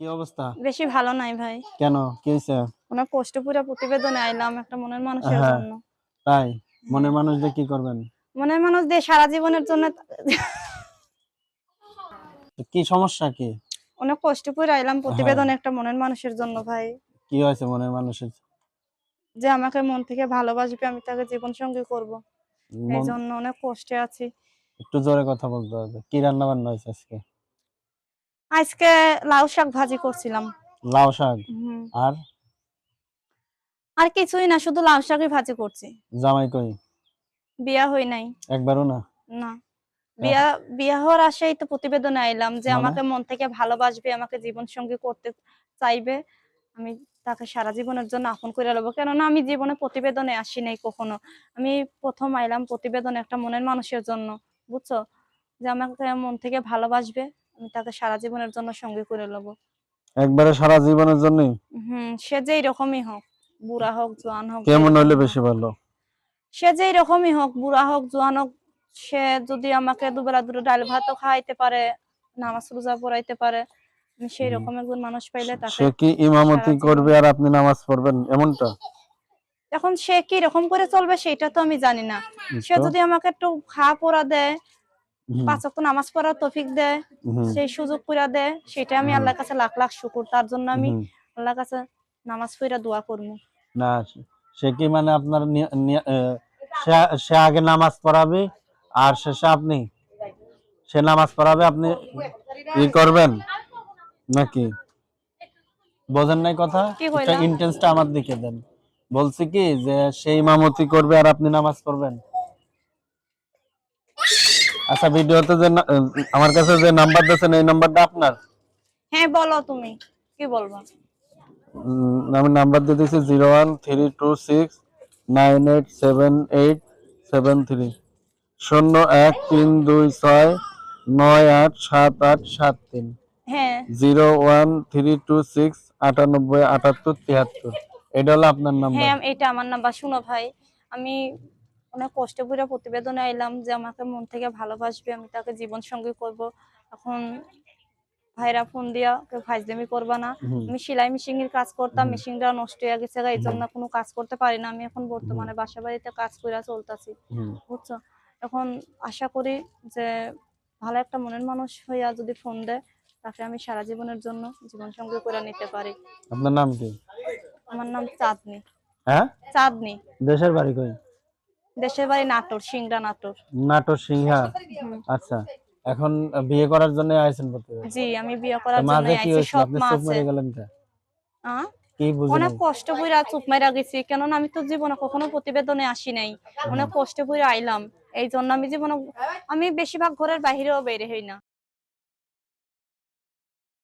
কি অবস্থা? বেশি ভালো নাই ভাই। কেন? কি অনেক কষ্ট পুরা প্রতিবেদনে আইলাম একটা মনের মানুষের হ্যাঁ। জন্য। তাই? মনের মানুষ দিয়ে কি করবেন? মনের মানুষ দিয়ে সারা জীবনের জন্য কি সমস্যা কি? অনেক কষ্ট করে আইলাম প্রতিবেদনে একটা মনের মানুষের জন্য ভাই। কি হয়েছে মনের মানুষের? যে আমাকে মন থেকে ভালোবাসবে আমি তাকে জীবন সঙ্গী করব। এই জন্য অনেক কষ্টে আছি। একটু জোরে কথা বলতে হবে। কি রান্না বান্না হয়েছে আজকে? আজকে লাউ শাক ভাজি করছিলাম। লাউ শাক? আর? আর কিছুই না শুধু লাউ শাকই ভাজি করছি। জামাই কই? বিয়া হই নাই। একবারও না? না। বিয়া বিয়া হওয়ার আশাই তো প্রতিবেদনে আইলাম যে মানে? আমাকে মন থেকে ভালোবাসবে আমাকে জীবন সঙ্গী করতে চাইবে। আমি তাকে সারা জীবনের জন্য আপন করে নেব কেননা আমি জীবনে প্রতিবেদনে আসি নাই কখনো। আমি প্রথম আইলাম প্রতিবেদন একটা মনের মানুষের জন্য বুঝছ? যে আমাকে মন থেকে ভালোবাসবে। আমি তাকে সারা জীবনের জন্য সঙ্গী করে নেব একবারে সারা জীবনের জন্য হম সে যেই রকমই হোক বুড়া হোক জোয়ান হোক কেমন হইলে বেশি ভালো? সে যেই রকমই হোক বুড়া হোক জোয়ান হোক সে যদি আমাকে দুবেলা দুটো ডাল ভাতও খাওয়াইতে পারে নামাজ রোজা পড়াইতে পারে আমি সেই রকম একজন মানুষ পাইলে তাকে সে কি ইমামতি করবে আর আপনি নামাজ পড়বেন এমনটা? এখন সে কি রকম করে চলবে সেটা তো আমি জানি না। সে যদি আমাকে একটু খা পড়া দেয় পাঁচ ওয়াক্ত নামাজ পড়ার তৌফিক দেয় সেই সুযোগ করে দেয় সেটা আমি আল্লাহর কাছে লাখ লাখ শুকুর তার জন্য আমি আল্লাহর কাছে নামাজ পড়া দোয়া করব। না সে কি মানে আপনার সে- আগে নামাজ পড়াবে আর শেষে আপনি সে নামাজ পড়াবে আপনি ই করবেন নাকি? বোঝেন নাই কথা? ইন্টেন্সটা আমার দিকে দেন। বলছি কি যে সে ইমামতি করবে আর আপনি নামাজ পড়বেন। আচ্ছা ভিডিওতে যে আমার কাছে যে নাম্বার দিয়েছেন এই নাম্বারটা আপনার? হ্যাঁ বলো তুমি। কি বলব? আমি নাম্বার দিয়ে দিয়েছি zero one three two six nine eight seven eight seven three. শূন্য এক তিন দুই ছয় নয় আট সাত আট সাত তিন। হ্যাঁ। Zero one three two six আটানব্বই আটাত্তর তিয়াত্তর। এটা হলো আপনার নাম্বার। হ্যাঁ এটা আমার নাম্বার। শুনো ভাই আমি অনেক কষ্ট করে প্রতিবেদনে এলাম যে আমাকে মন থেকে ভালোবাসবে আমি তাকে জীবন সঙ্গী করব। এখন ভাইরা ফোন দিয়া কেউ ফাইজলামি করবা না। আমি সেলাই মেশিন এর কাজ করতাম। মেশিনটা নষ্ট হয়ে গেছে এই জন্য কোনো কাজ করতে পারি না। আমি এখন বর্তমানে বাসা বাড়িতে কাজ করে চলতেছি। বুঝছ? এখন আশা করি যে ভালো একটা মনের মানুষ হইয়া যদি ফোন দেয় তাকে আমি সারা জীবনের জন্য জীবন সঙ্গী করে নিতে পারি। আপনার নাম কি? আমার নাম চাঁদনি। হ্যাঁ? চাঁদনি। দেশের বাড়ি কই? দেশের বাড়ি নাটোর সিংড়া নাটোর। নাটোর সিংহা। আচ্ছা এখন বিয়ে করার জন্য আইছেন বলতে জি আমি বিয়ে করার জন্য আইছি সব আপনি মা মেরে গেলেন তা কি বুঝলেন? অনেক কষ্ট কইরা চুপ মাইরা গেছি কেননা আমি তো জীবনে কখনো প্রতিবেদনে আসি নাই। অনেক কষ্ট কইরা আইলাম এই জন্য আমি জীবনে আমি বেশিরভাগ ঘরের বাইরেও বের হই না।